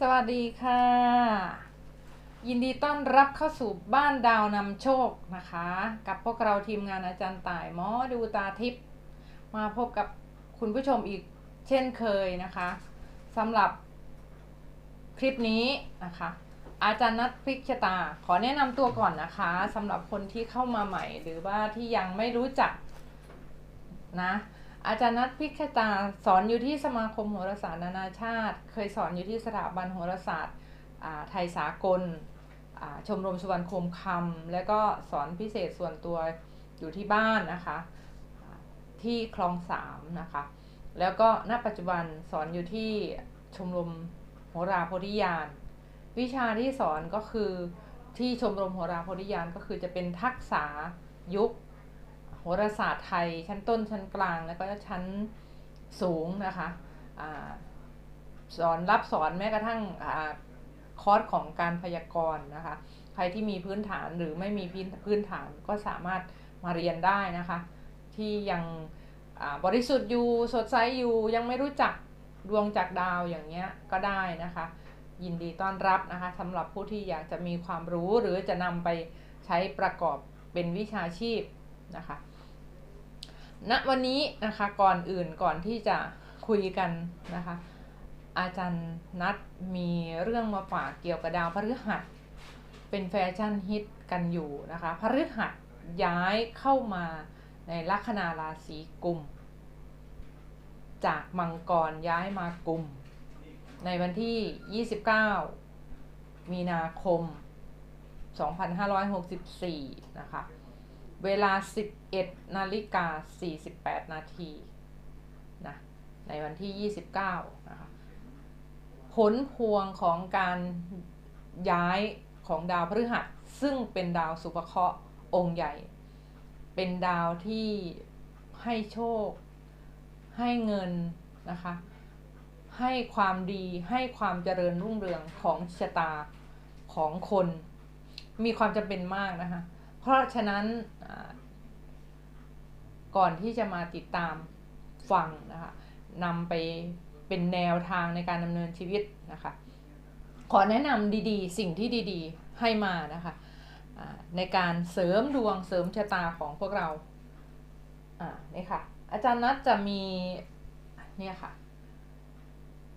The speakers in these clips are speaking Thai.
สวัสดีค่ะ ยินดีต้อนรับเข้าสู่บ้านดาวนำโชคนะคะ กับพวกเราทีมงานอาจารย์ต่ายหมอดูตาทิพย์มาพบกับคุณผู้ชมอีกเช่นเคยนะคะสำหรับคลิปนี้นะคะ อาจารย์นัดพลิกชะตา ขอแนะนำตัวก่อนนะคะสำหรับคนที่เข้ามาใหม่หรือว่าที่ยังไม่รู้จักนะ อาจารย์นัทพิคตาสอนอยู่ที่สมาคมโหราศาสตร์นานาชาติ เคยสอนอยู่ที่สถาบันโหราศาสตร์ไทยสากล ชมรมสุวรรณคมคำแล้วก็สอนพิเศษส่วนตัวอยู่ที่บ้านนะคะ ที่คลองสามนะคะ แล้วก็ณปัจจุบันสอนอยู่ที่ชมรมโหราโพธิญาณ วิชาที่สอนก็คือที่ชมรมโหราโพธิญาณก็คือจะเป็นทักษะยุค หราศาสตร์ไทยชั้นต้นชั้นกลางแล้วก็ชั้นสูงนะคะอาสอนรับสอนแม้กระทั่งอคอร์สของการพยากรณ์นะคะ ใครที่มีพื้นฐานหรือไม่มีพื้นพื้นฐานก็สามารถมาเรียนได้นะคะ ที่ยังบริสุทธิ์อยู่สดใสอยู่ยังไม่รู้จักดวงจากดาวอย่างเงี้ยก็ได้นะคะ ยินดีต้อนรับนะคะสำหรับผู้ที่อยากจะมีความรู้หรือจะนำไปใช้ประกอบเป็นวิชาชีพนะคะ ณวันนี้นะคะก่อนอื่นก่อนที่จะคุยกันนะคะ อาจารย์นัดมีเรื่องมาฝากเกี่ยวกับดาวพฤหัส เป็นแฟชั่นฮิตกันอยู่นะคะพฤหัสย้ายเข้ามาในลัคนาราศีกุม จากมังกรย้ายมากุม ในวันที่ 29 มีนาคม 2564 นะคะ เวลา 10 1นาฬิกา48 นาทีนะในวันที่ 29 นะคะ ผลพวงของการย้ายของดาวพฤหัส ซึ่งเป็นดาวสุภเคราะห์องค์ใหญ่ เป็นดาวที่ให้โชค ให้เงินนะคะ ให้ความดีให้ความเจริญรุ่งเรืองของชะตาของคน มีความจำเป็นมากนะคะ เพราะฉะนั้น ก่อนที่จะมาติดตามฟังนะคะนำไปเป็นแนวทางในการดำเนินชีวิตนะคะ ขอแนะนำดีๆ สิ่งที่ดีๆให้มานะคะในการเสริมดวงเสริมชะตาของพวกเราอ่านี่ค่ะ อาจารย์นัทจะมีเนี่ยค่ะ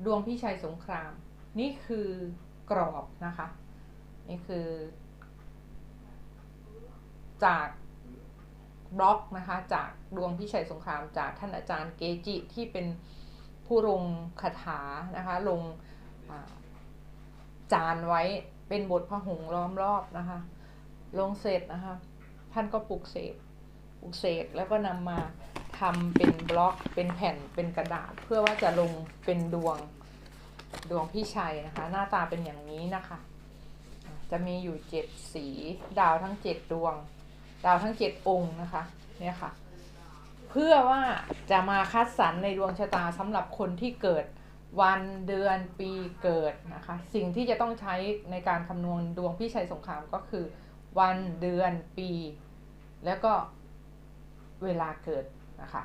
ดวงพี่ชัยสงคราม นี่คือกรอบนะคะ นี่คือ จาก บล็อกนะคะจากดวงพิชัยสงครามจากท่านอาจารย์เกจิที่เป็นผู้ลงคาถานะคะลงจานไว้เป็นบทพหุงล้อมรอบนะคะ ลงเสร็จนะคะท่านก็ปลุกเสกปลุกเสกแล้วก็นำมาทำเป็นบล็อกเป็นแผ่นเป็นกระดาษ เพื่อว่าจะลงเป็นดวงดวงพี่ชัยนะคะ หน้าตาเป็นอย่างนี้นะคะ จะมีอยู่เจ็ดสีดาวทั้งเจ็ดดวง ดาวทั้งเจ็ดองค์นะคะเนี่ยค่ะ เพื่อว่าจะมาคัดสรรในดวงชะตาสำหรับคนที่เกิดวันเดือนปีเกิดนะคะ สิ่งที่จะต้องใช้ในการคำนวณดวงพี่ชัยสงครามก็คือ วันเดือนปี แล้วก็เวลาเกิดนะคะ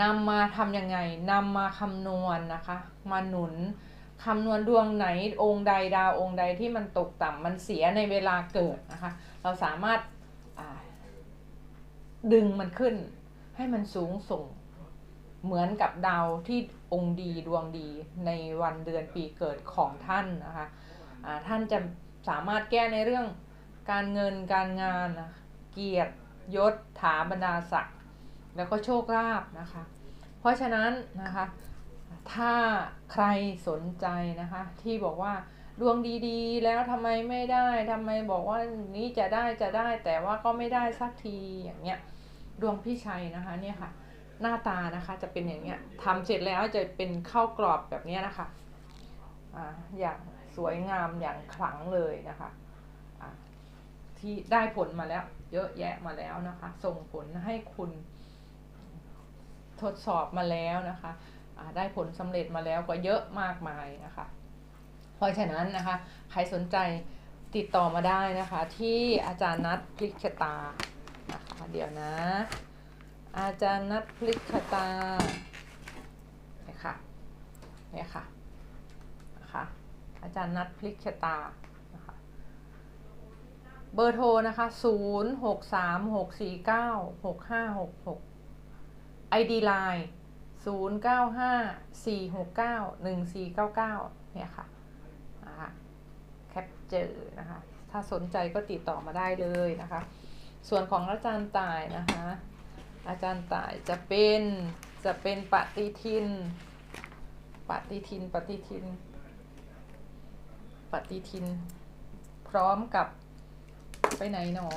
นำมาทำยังไงนำมาคำนวณนะคะ มาหนุน คำนวณดวงไหนองค์ใดดาวองค์ใดที่มันตกต่ำมันเสียในเวลาเกิดนะคะ เราสามารถดึงมันขึ้น ให้มันสูงส่งเหมือนกับดาวที่องค์ดีดวงดีในวันเดือนปีเกิดของท่านนะคะท่านจะสามารถแก้ในเรื่องการเงินการงานนะเกียรติยศถาบรรดาศักดิ์แล้วก็โชคลาภนะคะ เพราะฉะนั้นนะคะ ถ้าใครสนใจนะคะ ที่บอกว่าดวงดีๆ แล้วทำไมไม่ได้ทำไมบอกว่านี้จะได้จะได้ แต่ว่าก็ไม่ได้สักทีอย่างเงี้ยดวงพี่ชัยนะคะเนี่ยค่ะ หน้าตานะคะจะเป็นอย่างเงี้ยทำเสร็จแล้วจะเป็นข้าวกรอบแบบเนี้ยนะคะอ่าอย่างสวยงามอย่างขลังเลยนะคะอ่าที่ได้ผลมาแล้ว เยอะแยะมาแล้วนะคะ ส่งผลให้คุณทดสอบมาแล้วนะคะ ได้ผลสำเร็จมาแล้วก็เยอะมากมายนะคะ เพราะฉะนั้นนะคะ ใครสนใจติดต่อมาได้นะคะ ที่อาจารย์นัดพลิกชะตานะคะเดี๋ยวนะ อาจารย์นัดพลิกชะตาเนี่ยค่ะเนี่ยค่ะนะคะอาจารย์นัดพลิกชะตานะคะเบอร์โทรนะคะ0 6 3 6 4 9 6 5 6 6 ID Line 0 9 5 4 6 9 1 4 9 9 เนี่ยค่ะนะคะแคปเจอร์นะคะ ถ้าสนใจก็ติดต่อมาได้เลยนะคะ ส่วนของอาจารย์ต่ายนะคะ อาจารย์ต่ายจะเป็นจะเป็นปฏิทิน ปฏิทิน ปฏิทิน ปฏิทิน พร้อมกับไปไหนหนอ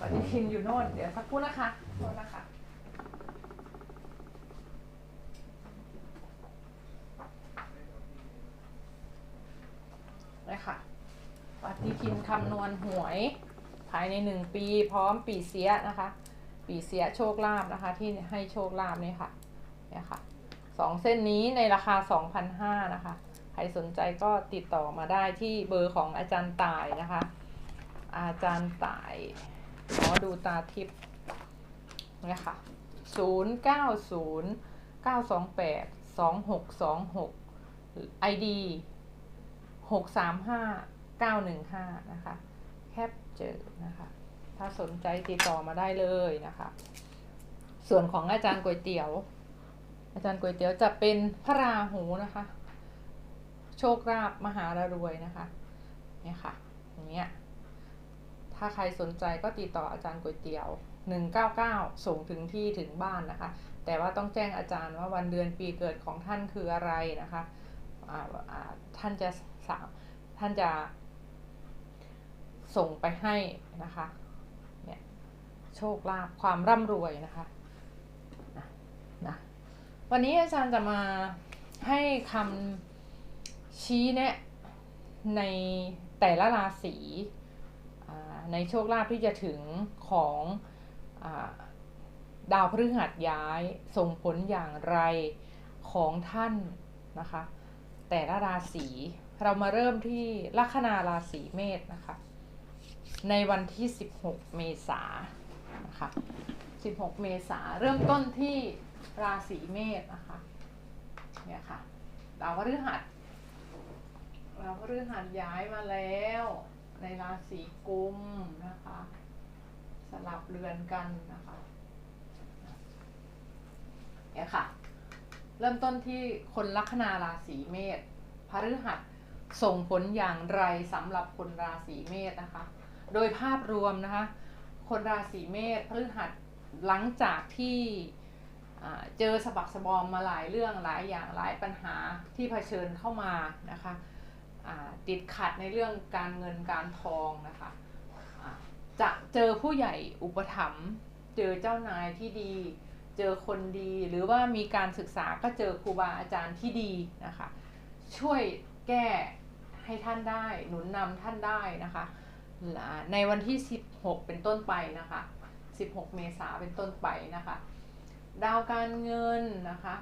ปฏิทินอยู่โน่น เดี๋ยวสักครู่นะคะโทษนะคะ นะคะปฏิทินคำนวณหวย ภายในหนึ่งปี พร้อมปีเสียนะคะ ปีเสียโชคลาภนะคะ ที่ให้โชคลาภนี่ค่ะเนี่ยค่ะสองเส้นนี้ในราคา 2,500นะคะ ใครสนใจก็ติดต่อมาได้ที่เบอร์ของอาจารย์ต่ายนะคะ อาจารย์ต่ายขอดูตาทิพย์เนี่ยค่ะ0 9 0 9 2 8 2 6 2 6 ID 6 3 5 9 1 5 นะคะ แคปเจอนะคะ ถ้าสนใจติดต่อมาได้เลยนะคะ ส่วนของอาจารย์ก๋วยเตี๋ยว อาจารย์ก๋วยเตี๋ยวจะเป็นพระราหูนะคะ โชคลาภมหารรวยนะคะเนี่ยค่ะอย่างเงี้ยถ้าใครสนใจก็ติดต่ออาจารย์ก๋วยเตี๋ยว 199 ส่งถึงที่ถึงบ้านนะคะ แต่ว่าต้องแจ้งอาจารย์ว่าวันเดือนปีเกิดของท่านคืออะไรนะคะท่านจะ สามท่านจะส่งไปให้นะคะเนี่ยโชคลาภความร่ำรวยนะคะนะนะวันนี้อาจารย์จะมาให้คำชี้แนะในแต่ละราศีในโชคลาภที่จะถึงของอาดาวพฤหัสย้ายส่งผลอย่างไรของท่านนะคะ แต่ละราศี เรามาเริ่มที่ลัคนาราศีเมษนะคะ ในวันที่ 16 เมษายนนะคะ 16 เมษาเริ่มต้นที่ราศีเมษนะคะเนี่ยค่ะดาวพฤหัสดาวพฤหัสย้ายมาแล้ว ในราศีกุมนะคะ สลับเรือนกันนะคะเนี่ยค่ะ เริ่มต้นที่คนลัคนาราศีเมษพฤหัส ส่งผลอย่างไรสำหรับคนราศีเมษนะคะ โดยภาพรวมนะคะ คนราศีเมษพฤหัสหลังจากที่เจอสะบักสะบอมมาหลายเรื่องหลายอย่างหลายปัญหาที่เผชิญเข้ามานะคะติดขัดในเรื่องการเงินการทองนะคะอ่าจะเจอผู้ใหญ่อุปถัมภ์เจอเจ้านายที่ดี เจอคนดี หรือว่ามีการศึกษาก็เจอครูบาอาจารย์ที่ดีนะคะ ช่วยแก้ ให้ท่านได้หนุนนำท่านได้นะคะ ในวันที่ 16 เป็นต้นไปนะคะ 16 เมษาเป็นต้นไปนะคะ ดาวการเงินนะคะ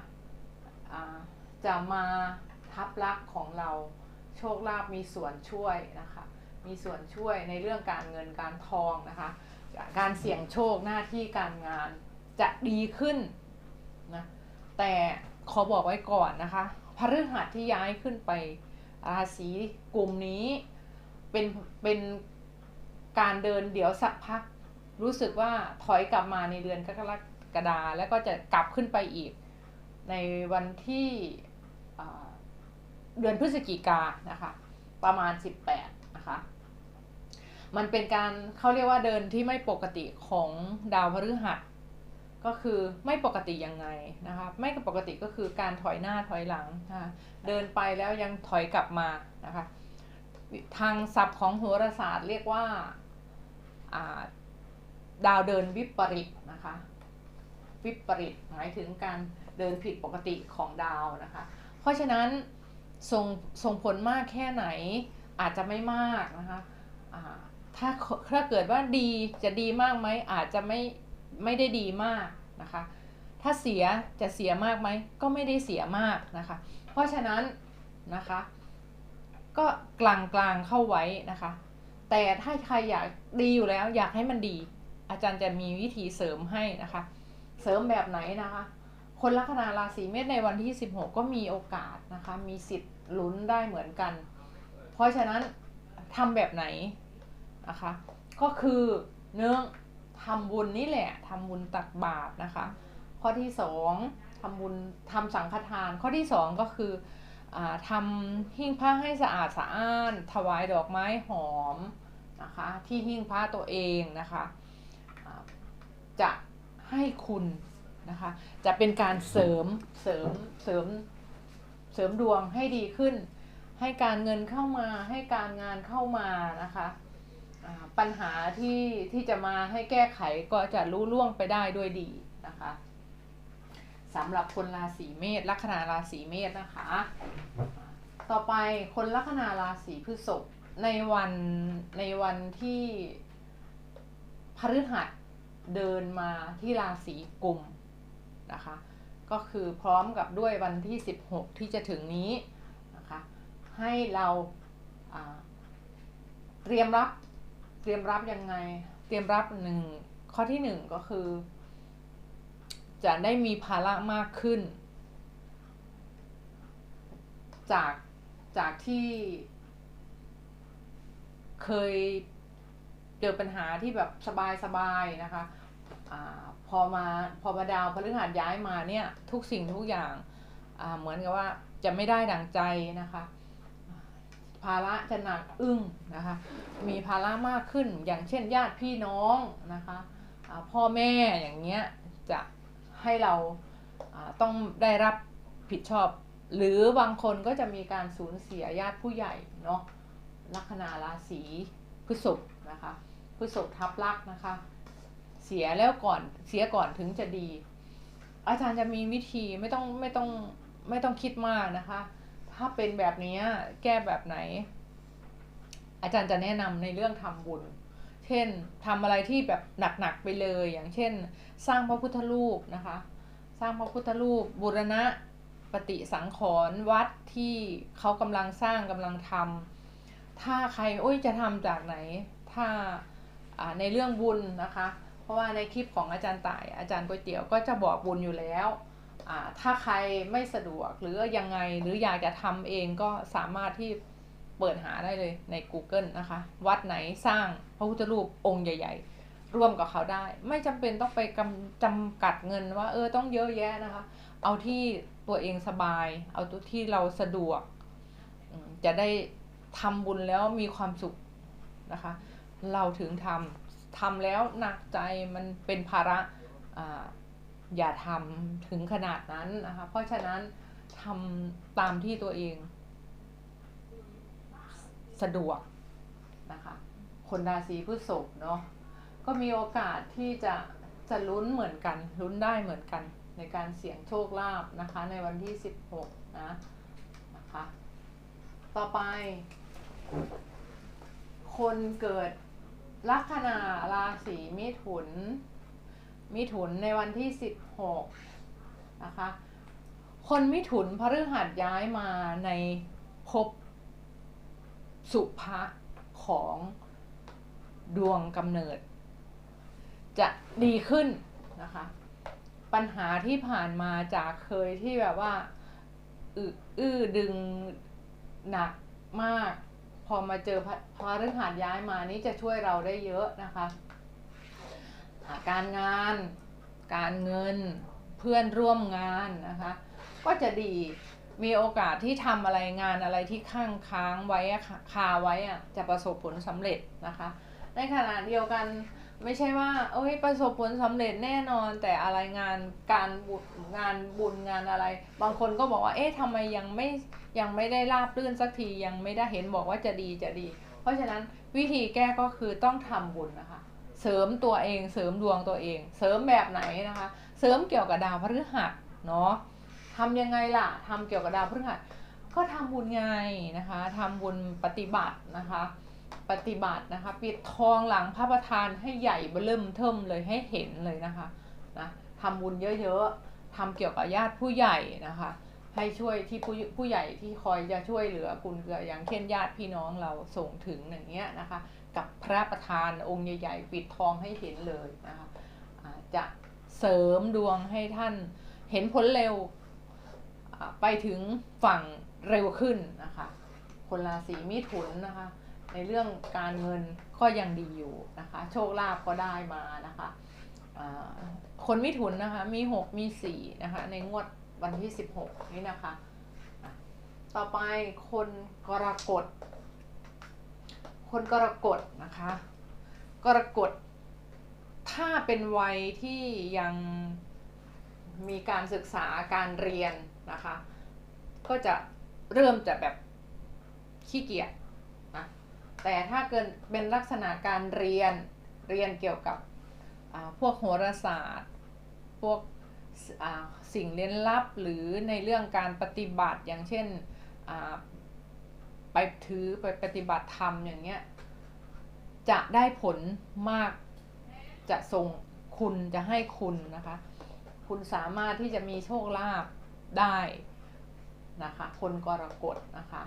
จะมาทับลักของเราโชคลาภมีส่วนช่วยนะคะ มีส่วนช่วยในเรื่องการเงินการทองนะคะ การเสี่ยงโชคหน้าที่การงานจะดีขึ้นนะแต่ขอบอกไว้ก่อนนะคะพฤหัสที่ย้ายขึ้นไป ราศีกลุ่มนี้เป็นเป็นการเดินเดี๋ยวสักพัก รู้สึกว่าถอยกลับมาในเดือนกรกฎาแล้วก็จะกลับขึ้นไปอีก ในวันที่เดือนพฤศจิกานะคะ ประมาณ 18 นะคะ มันเป็นการเขาเรียกว่าเดินที่ไม่ปกติของดาวพฤหัส ก็คือไม่ปกติยังไงนะคะไม่ปกติก็คือการถอยหน้าถอยหลังนะคะเดินไปแล้วยังถอยกลับมานะคะทางศัพท์ของโหราศาสตร์เรียกว่าาดาวเดินวิปริตนะคะวิปริตหมายถึงการเดินผิดปกติของดาวนะคะ เพราะฉะนั้นส่งส่งผลมากแค่ไหนอาจจะไม่มากนะคะถ้าถ้าเกิดว่าดีจะดีมากไหมอาจจะไม่ ไม่ได้ดีมากนะคะ ถ้าเสียจะเสียมากไหมก็ไม่ได้เสียมากนะคะ เพราะฉะนั้นนะคะ ก็กลางกลางๆเข้าไว้นะคะ แต่ถ้าใครอยากดีอยู่แล้วอยากให้มันดี อาจารย์จะมีวิธีเสริมให้นะคะ เสริมแบบไหนนะคะ คนลัคนาราศีเมษในวันที่ 16 ก็มีโอกาสนะคะ มีสิทธิ์ลุ้นได้เหมือนกัน เพราะฉะนั้นทำแบบไหนนะคะ ก็คือเนื่อ ทำบุญนี่แหละทำบุญตักบาตรนะคะ ข้อที่สองทำบุญทำสังฆทาน ข้อที่สองก็คืออทำหิ้งพระให้สะอาดสะอ้าน ถวายดอกไม้หอมนะคะที่หิ้งพระตัวเองนะคะจะให้คุณนะคะจะเป็นการเสริมเสริมเสริมเสริมดวงให้ดีขึ้น ให้การเงินเข้ามาให้การงานเข้ามานะคะ ปัญหาที่ที่จะมาให้แก้ไขก็จะรู้ล่วงไปได้ด้วยดีนะคะสำหรับคนราศีเมษลัคนาราศีเมษนะคะ ต่อไปคนลัคนาราศีพฤษภในวันในวันที่พฤหัสเดินมาที่ราศีกุมนะคะ ก็คือพร้อมกับด้วยวันที่ 16 ที่จะถึงนี้นะคะ ให้เราอ่าเตรียมรับ เตรียมรับยังไง เตรียมรับหนึ่งข้อที่หนึ่งก็คือ จะได้มีภาระมากขึ้น จากจากที่เคยเจอปัญหาที่แบบสบายๆนะคะอพอมาพอมาดาวพฤหัสย้ายมาเนี่ย ทุกสิ่งทุกอย่างเหมือนกับว่าจะไม่ได้ดังใจนะคะ ภาระจะหนักอึ้งนะคะ มีภาระมากขึ้น อย่างเช่นญาติพี่น้องนะคะพ่อแม่อย่างเงี้ยจะให้เราต้องได้รับผิดชอบ หรือบางคนก็จะมีการสูญเสียญาติผู้ใหญ่เนาะลัคนาราศีพฤษภนะคะพฤษภทับลักนะคะ เสียแล้วก่อนเสียก่อนถึงจะดี อาจารย์จะมีวิธีไม่ต้องไม่ต้องไม่ต้องคิดมากนะคะ ถ้าเป็นแบบนี้แก้แบบไหน อาจารย์จะแนะนำในเรื่องทำบุญ เช่นทำอะไรที่แบบหนักๆไปเลย อย่างเช่น สร้างพระพุทธรูปนะคะ สร้างพระพุทธรูปบูรณะปฏิสังขรณ์วัดที่เขากำลังสร้างกำลังทำถ้าใครโอ้ยจะทำจากไหน ถ้าในเรื่องบุญนะคะ เพราะว่าในคลิปของอาจารย์ต่ายอาจารย์ก๋วยเตี๋ยวก็จะบอกบุญอยู่แล้ว ถ้าใครไม่สะดวกหรือยังไงหรืออยากจะทำเองก็สามารถที่เปิดหาได้เลยใน Google นะคะ วัดไหนสร้างพระพุทธรูปองค์ใหญ่ ๆ ร่วมกับเขาได้ ไม่จำเป็นต้องไปกำจำกัดเงินว่า เออต้องเยอะแยะนะคะ เอาที่ตัวเองสบาย เอาตัวที่เราสะดวก จะได้ทำบุญแล้วมีความสุขนะคะ เราถึงทำทำแล้วหนักใจมันเป็นภาระ อย่าทำถึงขนาดนั้นนะคะ เพราะฉะนั้นทำตามที่ตัวเอง สะดวกนะคะ คนราศีพฤษภเนาะก็มีโอกาสที่จะจะลุ้นเหมือนกัน ลุ้นได้เหมือนกันในการเสี่ยงโชคลาภนะคะ ในวันที่ 16 นะนะคะ ต่อไป คนเกิดลัคนาราศีมิถุน มิถุนในวันที่ 6นะคะคนมิถุนพฤหัสย้ายมาในภพสุภะของดวงกำเนิด จะดีขึ้นนะคะ ปัญหาที่ผ่านมาจากเคยที่แบบว่าอึอื้อดึงหนักมาก พอมาเจอพระพฤหัสย้ายมานี้จะช่วยเราได้เยอะนะคะาการงาน การเงินเพื่อนร่วมงานนะคะ ก็จะดีมีโอกาสที่ทำอะไรงานอะไรที่ข้างค้างไว้อะค่ะคาไว้อะจะประสบผลสำเร็จนะคะ ในขณะเดียวกันไม่ใช่ว่าเอ้ยประสบผลสำเร็จแน่นอนแต่อะไรงานการบุญงานบุญงานอะไร บางคนก็บอกว่าเอ๊ะทำไมยังไม่ยังไม่ได้ราบรื่นสักทียังไม่ได้เห็นบอกว่าจะดีจะดี เพราะฉะนั้นวิธีแก้ก็คือต้องทำบุญนะคะ เสริมตัวเองเสริมดวงตัวเอง เสริมแบบไหนนะคะ เสริมเกี่ยวกับดาวพฤหัสเนาะทำยังไงล่ะทำเกี่ยวกับดาวพฤหัสก็ทำบุญไงนะคะทำบุญปฏิบัตินะคะ ปฏิบัตินะคะ ปิดทองหลังพระประธานให้ใหญ่เบิ่มเทิมเลยให้เห็นเลยนะคะนะทำบุญเยอะๆทำเกี่ยวกับญาติผู้ใหญ่นะคะให้ช่วยที่ผู้ผู้ใหญ่ที่คอยจะช่วยเหลือคุณเกืออย่างเช่นญาติพี่น้องเราส่งถึงอย่างเงี้ยนะคะ กับพระประธานองค์ใหญ่ๆปิดทองให้เห็นเลยนะคะจะเสริมดวงให้ท่านเห็นผลเร็วไปถึงฝั่งเร็วขึ้นนะคะคนราศีมิถุนนะคะในเรื่องการเงินก็ยังดีอยู่นะคะโชคลาภก็ได้มานะคะคนมิถุนนะคะมี 6 มี 4 นะคะในงวดวันที่ 16 นี้นะคะ ต่อไปคนกรกฎ คนกรกฎนะคะ กรกฎถ้าเป็นวัยที่ยังมีการศึกษาการเรียนนะคะ ก็จะเริ่มจะแบบขี้เกียจนะแต่ถ้าเกินเป็นลักษณะการเรียนเรียนเกี่ยวกับพวกโหราศาสตร์ พวกสิ่งเล่นลับหรือในเรื่องการปฏิบัติอย่างเช่น ไปถือไปปฏิบัติธรรมอย่างเงี้ยจะได้ผลมากจะส่งคุณจะให้คุณนะคะ คุณสามารถที่จะมีโชคลาภได้นะคะ คนกรกฎนะคะ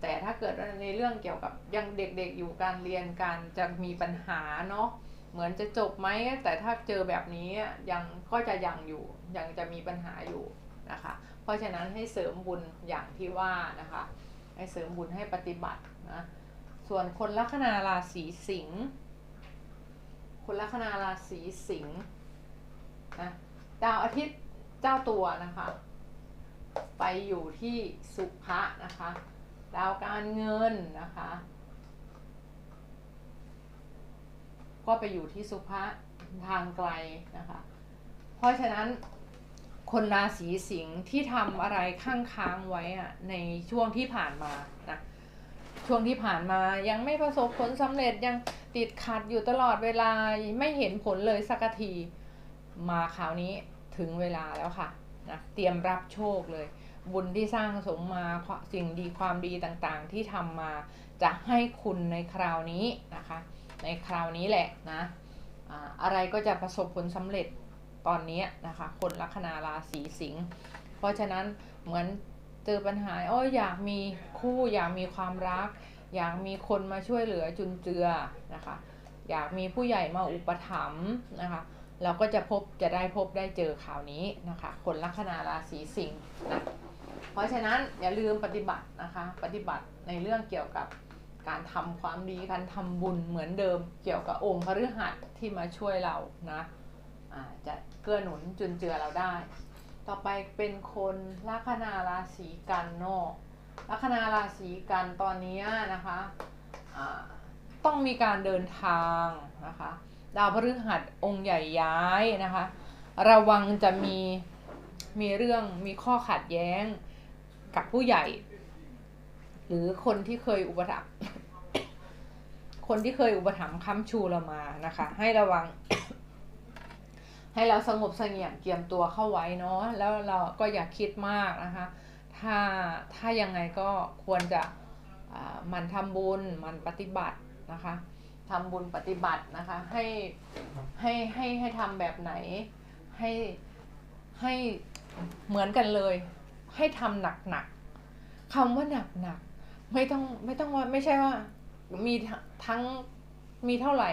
แต่ถ้าเกิดในเรื่องเกี่ยวกับยังเด็กๆอยู่การเรียนการจะมีปัญหาเนาะเหมือนจะจบไหมแต่ถ้าเจอแบบนี้ยังก็จะยังอยู่ยังจะมีปัญหาอยู่นะคะ เพราะฉะนั้นให้เสริมบุญอย่างที่ว่านะคะ ให้เสริมบุญให้ปฏิบัตินะ ส่วนคนลัคนาราศีสิงห์ คนลัคนาราศีสิงห์นะ ดาวอาทิตย์เจ้าตัวนะคะ ไปอยู่ที่สุภะนะคะ ดาวการเงินนะคะ ก็ไปอยู่ที่สุภะทางไกลนะคะ เพราะฉะนั้น คนราศีสิงห์ที่ทำอะไรข้างค้างไว้อะในช่วงที่ผ่านมานะช่วงที่ผ่านมายังไม่ประสบผลสำเร็จยังติดขัดอยู่ตลอดเวลาไม่เห็นผลเลยสักทีมาคราวนี้ถึงเวลาแล้วค่ะนะเตรียมรับโชคเลย บุญที่สร้างสมมาสิ่งดีความดีต่างๆ ที่ทำมาจะให้คุณในคราวนี้นะคะ ในคราวนี้แหละนะอ่าอะไรก็จะประสบผลสำเร็จ ตอนนี้นะคะ คนลัคนาราศีสิงห์เพราะฉะนั้นเหมือนเจอปัญหาโอ้ยอยากมีคู่อยากมีความรัก อยากมีคนมาช่วยเหลือจุนเจือนะคะ อยากมีผู้ใหญ่มาอุปถัมภ์นะคะ เราก็จะพบจะได้พบได้เจอข่าวนี้นะคะ คนลัคนาราศีสิงห์นะเพราะฉะนั้นอย่าลืมปฏิบัตินะคะ ปฏิบัติในเรื่องเกี่ยวกับการทำความดีการทำบุญเหมือนเดิมเกี่ยวกับองค์พระฤหัสที่มาช่วยเรานะ จะเกื้อหนุนจุนเจือเราได้ ต่อไปเป็นคนลัคนาราศีกันเนาะลัคนาราศีกันตอนนี้นะคะต้องมีการเดินทางนะคะดาวพฤหัสองค์ใหญ่ย้ายนะคะ ระวังจะมีมีเรื่องมีข้อขัดแย้งกับผู้ใหญ่ หรือคนที่เคยอุปถัมภ์คนที่เคยอุปถัมภ์ค้ำชูเรามานะคะ ให้ระวัง ให้เราสงบเสงี่ยมเกียมตัวเข้าไว้เนาะแล้วเราก็อย่าคิดมากนะคะ ถ้าถ้ายังไงก็ควรจะมันทำบุญมันปฏิบัตินะคะทำบุญปฏิบัตินะคะ ให้ให้ให้ให้ทำแบบไหน ให้ให้เหมือนกันเลย ให้ทำหนักๆคำว่าหนักๆไม่ต้องไม่ต้องว่าไม่ใช่ว่ามีทั้งมีเท่าไหร่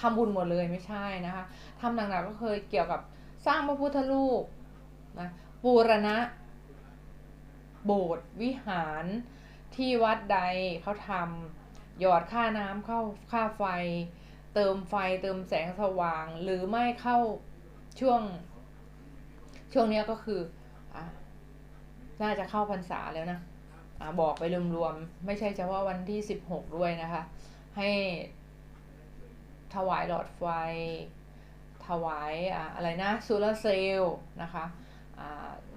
ทำบุญหมดเลยไม่ใช่นะคะทำหนักๆก็เคยเกี่ยวกับสร้างพระพุทธรูปนะบูรณะ โบสถ์วิหารที่วัดใดเขาทำหยอดค่าน้ำเข้าค่าไฟ เติมไฟเติมแสงสว่าง หรือไม่เข้าช่วง ช่วงนี้ก็คืออะน่าจะเข้าพรรษาแล้วนะอะบอกไปรวมๆ ไม่ใช่เฉพาะวันที่16ด้วยนะคะ ให้ ถวายหลอดไฟ ถวายอะไรนะโซลาร์เซลล์นะคะ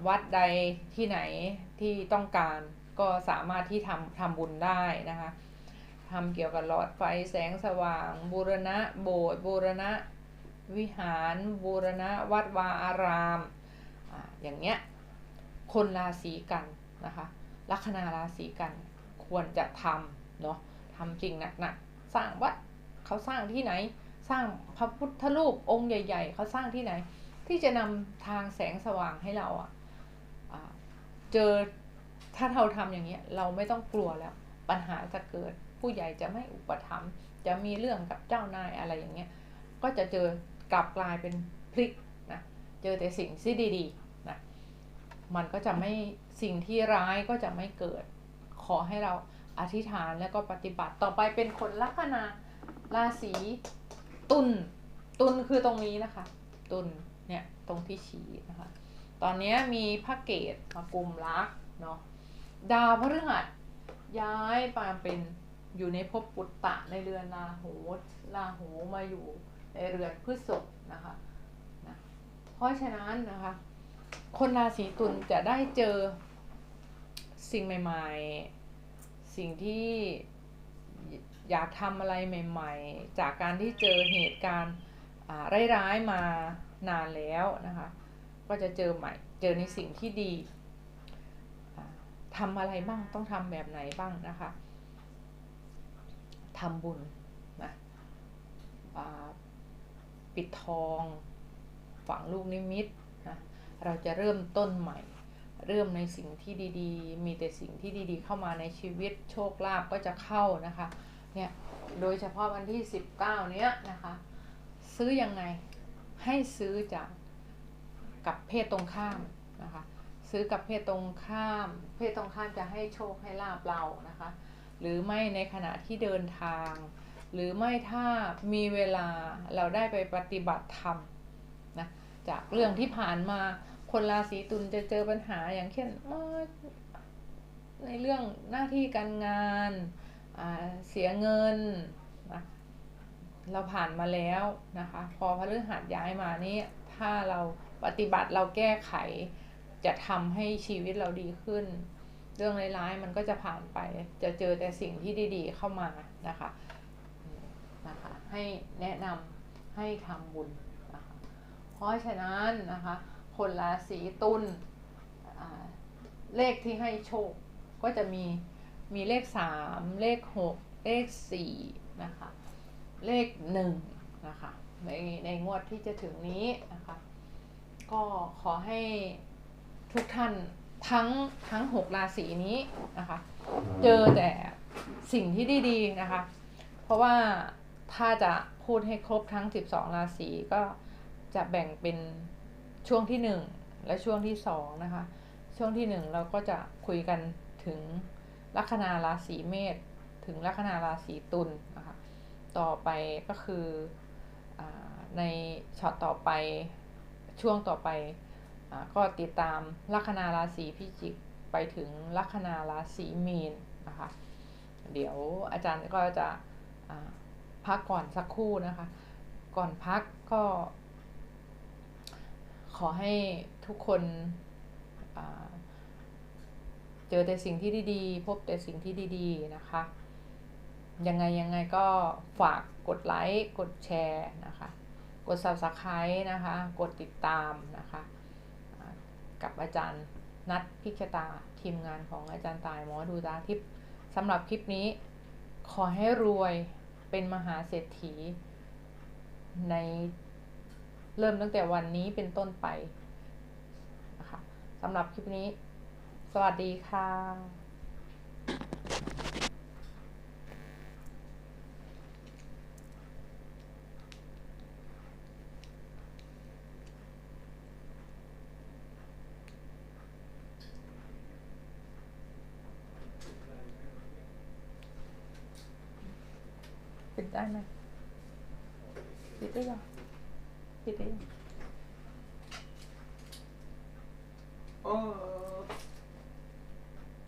วัดใดที่ไหนที่ต้องการก็สามารถที่ทำทำบุญได้นะคะทำเกี่ยวกับหลอดไฟแสงสว่าง บูรณะโบสถ์บูรณะวิหาร บูรณะวัดวาอารามออย่างเงี้ยคนราศีกันนะคะลัคนาราศีกันควรจะทำเนาะทำจริงหนักๆสร้างวัด เขาสร้างที่ไหน สร้างพระพุทธรูปองค์ใหญ่ ๆ เขาสร้างที่ไหน ที่จะนำทางแสงสว่างให้เราอะอ่าเจอถ้าเราทำอย่างเงี้ยเราไม่ต้องกลัวแล้ว ปัญหาจะเกิดผู้ใหญ่จะไม่อุปถัมภ์จะมีเรื่องกับเจ้านายอะไรอย่างเงี้ยก็จะเจอกลับกลายเป็นพลิกนะเจอแต่สิ่งที่ดีๆนะมันก็จะไม่สิ่งที่ร้ายก็จะไม่เกิดขอให้เราอธิษฐานแล้วก็ปฏิบัติต่อไปเป็นคนลัคนา ราศีตุลตุลคือตรงนี้นะคะ ตุลเนี่ยตรงที่ชี้นะคะ ตอนนี้มีพระเกตมากลุ่มรักเนาะดาวพฤหัสย้ายมาเป็นอยู่ในภพปุตตะในเรือนราหูราหูมาอยู่ในเรือนพฤษภนะคะนะเพราะฉะนั้นนะคะ คนราศีตุลจะได้เจอสิ่งใหม่ ๆ สิ่งที่ อยากทำอะไรใหม่ ๆ จากการที่เจอเหตุการณ์อ่าร้ายๆมานานแล้วนะคะ ก็จะเจอใหม่ เจอในสิ่งที่ดีทำอะไรบ้างต้องทำแบบไหนบ้างนะคะทำบุญนะปิดทองฝังลูกนิมิตนะเราจะเริ่มต้นใหม่ เริ่มในสิ่งที่ดีๆ มีแต่สิ่งที่ดีๆ เข้ามาในชีวิตโชคลาภก็จะเข้านะคะ เนี่ยโดยเฉพาะวันที่ 19 เนี้ยนะคะ ซื้อยังไงให้ซื้อจากกับเพศตรงข้ามนะคะ ซื้อกับเพศตรงข้าม เพศตรงข้ามจะให้โชคให้ลาบเรานะคะ หรือไม่ในขณะที่เดินทาง หรือไม่ถ้ามีเวลาเราได้ไปปฏิบัติธรรมนะจากเรื่องที่ผ่านมาคนราศีตุลจะเจอปัญหาอย่างเช่นในเรื่องหน้าที่การงาน เสียเงินนะเราผ่านมาแล้วนะคะ พอพฤหัสย้ายมานี่ถ้าเราปฏิบัติเราแก้ไข จะทำให้ชีวิตเราดีขึ้น เรื่องร้ายๆมันก็จะผ่านไป จะเจอแต่สิ่งที่ดีๆเข้ามานะคะนะคะให้แนะนำให้ทำบุญนะคะเพราะฉะนั้นนะคะคนราศีตุลเลขที่ให้โชคก็จะมี มีเลขสามเลขหกเลขสี่นะคะ เลขหนึ่งนะคะ ในในงวดที่จะถึงนี้นะคะ ก็ขอให้ทุกท่านทั้งทั้งหกราศีนี้นะคะ เจอแต่สิ่งที่ดีๆนะคะ เพราะว่าถ้าจะพูดให้ครบทั้ง 12 ราศีก็จะแบ่งเป็นช่วงที่ 1 และช่วงที่2นะคะ ช่วงที่ 1 เราก็จะคุยกันถึง ลัคนาราศีเมษถึงลัคนาราศีตุลนะคะต่อไปก็คืออในช็อตต่อไปช่วงต่อไปอก็ติดตามลัคนาราศีพิจิกไปถึงลัคนาราศีมีนนะคะเดี๋ยวอาจารย์ก็จะพักก่อนสักครู่นะคะ ก่อนพักก็ ขอให้ทุกคนอ่า เจอแต่สิ่งที่ดีๆ พบแต่สิ่งที่ดีๆนะคะ ยังไงยังไงก็ฝากกดไลค์กดแชร์นะคะ กด subscribe นะคะ กดติดตามนะคะ กับอาจารย์นัดพิชตาทีมงานของอาจารย์ตายหมอดูตาทิพย์สำหรับคลิปนี้ ขอให้รวยเป็นมหาเศรษฐี ในเริ่มตั้งแต่วันนี้เป็นต้นไปนะคะสำหรับคลิปนี้ สวัสดีค่ะปิดได้ไหมปิดได้ยังปิดได้ยังอ๋อ